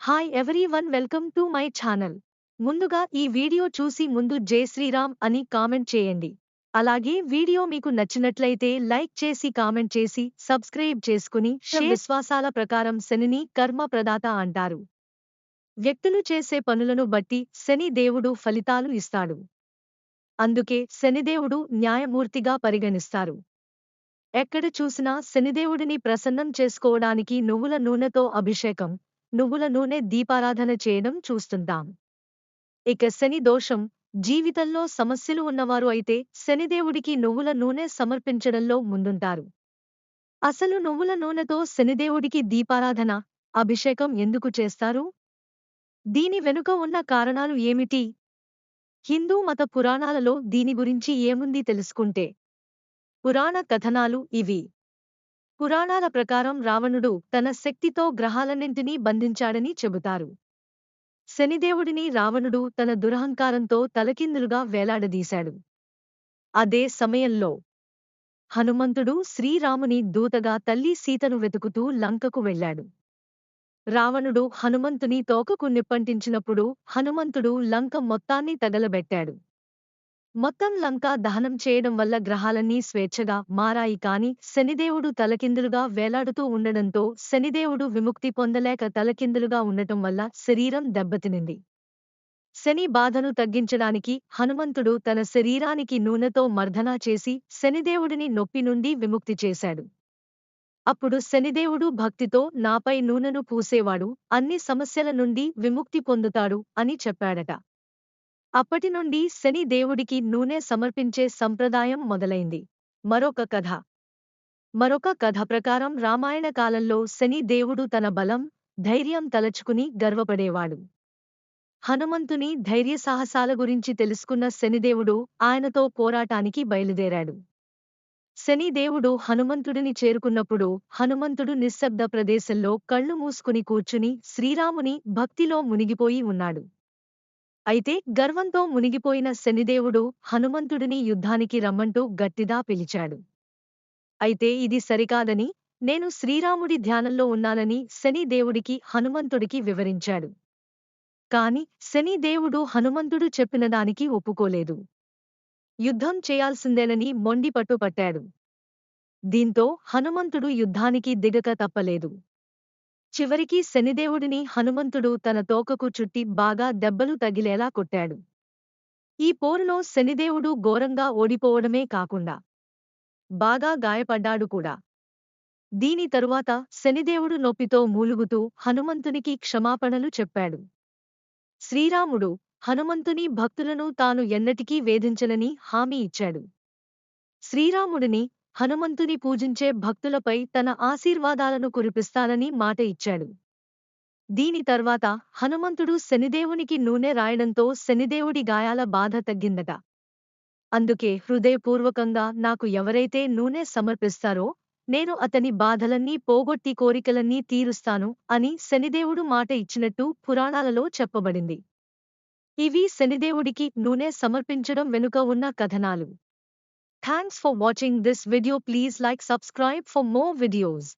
Hi everyone welcome to my channel ముందుగా ఈ video చూసి ముందు జై శ్రీరామ్ అని కామెంట్ చేయండి. అలాగే వీడియో మీకు నచ్చినట్లయితే లైక్ చేసి కామెంట్ చేసి సబ్స్క్రైబ్ చేసుకుని విశ్వాసాల ప్రకారం శనిని కర్మ ప్రదాత అంటారు. వ్యక్తులు చేసే పనులను బట్టి శని దేవుడు ఫలితాలు ఇస్తాడు. అందుకే శనిదేవుడు న్యాయమూర్తిగా పరిగణిస్తారు. ఎక్కడ చూసినా శనిదేవుడిని ప్రసన్నం చేసుకోవడానికి నువ్వుల నూనెతో అభిషేకం నువ్వుల నూనె దీపారాధన చేయడం చూస్తుంటాం ఇక శని దోషం జీవితంలో సమస్యలు ఉన్నవారు అయితే శనిదేవుడికి నువ్వుల నూనె సమర్పించడంలో ముందుంటారు. అసలు నువ్వుల నూనెతో శనిదేవుడికి దీపారాధన అభిషేకం ఎందుకు చేస్తారు? దీని వెనుక ఉన్న కారణాలు ఏమిటి? హిందూ మత పురాణాలలో దీని గురించి ఏముంది తెలుసుకుంటే? పురాణ కథనాలు ఇవి. పురాణాల ప్రకారం రావణుడు తన శక్తితో గ్రహాలన్నింటినీ బంధించాడని చెబుతారు. శనిదేవుడిని రావణుడు తన దురహంకారంతో తలకిందులుగా వేలాడదీశాడు. అదే సమయంలో హనుమంతుడు శ్రీరాముని దూతగా తల్లి సీతను వెతుకుతూ లంకకు వెళ్ళాడు. రావణుడు హనుమంతుని తోకకు నిప్పంటించినప్పుడు హనుమంతుడు లంక మొత్తాన్ని తగలబెట్టాడు. మొత్తం లంక దహనం చేయడం వల్ల గ్రహాలన్నీ స్వేచ్ఛగా మారాయి కాని శనిదేవుడు తలకిందులుగా వేలాడుతూ ఉండడంతో శనిదేవుడు విముక్తి పొందలేక తలకిందులుగా ఉండటం వల్ల శరీరం దెబ్బతినింది. శని బాధను తగ్గించడానికి హనుమంతుడు తన శరీరానికి నూనెతో మర్దనా చేసి శనిదేవుడిని నొప్పి నుండి విముక్తి చేశాడు. అప్పుడు శనిదేవుడు భక్తితో నాపై నూనెను పూసేవాడు అన్ని సమస్యల నుండి విముక్తి పొందుతాడు అని చెప్పాడట. అప్పటి నుండి శని దేవుడికి నూనె సమర్పించే సంప్రదాయం మొదలైంది. మరొక కథ. మరొక కథ ప్రకారం రామాయణ కాలంలో శని దేవుడు తన బలం ధైర్యం తలచుకుని గర్వపడేవాడు. హనుమంతుని ధైర్య సాహసాల గురించి తెలుసుకున్న శనిదేవుడు ఆయనతో పోరాటానికి బయలుదేరాడు. శనిదేవుడు హనుమంతుడిని చేరుకున్నప్పుడు హనుమంతుడు నిశ్శబ్ద ప్రదేశంలో కళ్ళు మూసుకుని కూర్చుని శ్రీరాముని భక్తిలో మునిగిపోయి ఉన్నాడు. అయితే గర్వంతో మునిగిపోయిన శనిదేవుడు హనుమంతుడిని యుద్ధానికి రమ్మంటూ గట్టిగా పిలిచాడు. అయితే ఇది సరికాదని నేను శ్రీరాముడి ధ్యానంలో ఉన్నానని శనిదేవుడికి హనుమంతుడికి వివరించాడు. కాని శనిదేవుడు హనుమంతుడు చెప్పిన దానికి ఒప్పుకోలేదు. యుద్ధం చేయాల్సిందేనని మొండి పట్టుపట్టాడు దీంతో హనుమంతుడు యుద్ధానికి దిగక తప్పలేదు. చివరికి శనిదేవుడిని హనుమంతుడు తన తోకకు చుట్టి బాగా దెబ్బలు తగిలేలా కొట్టాడు. ఈ పోరులో శనిదేవుడు ఘోరంగా ఓడిపోవడమే కాకుండా బాగా గాయపడ్డాడు కూడా. దీని తరువాత శనిదేవుడు నొప్పితో మూలుగుతూ హనుమంతునికి క్షమాపణలు చెప్పాడు. శ్రీరాముడు హనుమంతుని భక్తులను తాను ఎన్నటికీ వేధించనని హామీ ఇచ్చాడు. శ్రీరాముడిని హనుమంతుని పూజించే భక్తులపై తన ఆశీర్వాదాలను కురిపిస్తానని మాట ఇచ్చాడు. దీని తర్వాత హనుమంతుడు శనిదేవునికి నూనె రాయడంతో శనిదేవుడి గాయాల బాధ తగ్గిందట. అందుకే హృదయపూర్వకంగా నాకు ఎవరైతే నూనె సమర్పిస్తారో నేను అతని బాధలన్నీ పోగొట్టి కోరికలన్నీ తీరుస్తాను అని శనిదేవుడు మాట ఇచ్చినట్టు పురాణాలలో చెప్పబడింది. ఇవి శనిదేవుడికి నూనె సమర్పించడం వెనుక ఉన్న కథనాలు. Thanks for watching this video please like subscribe for more videos.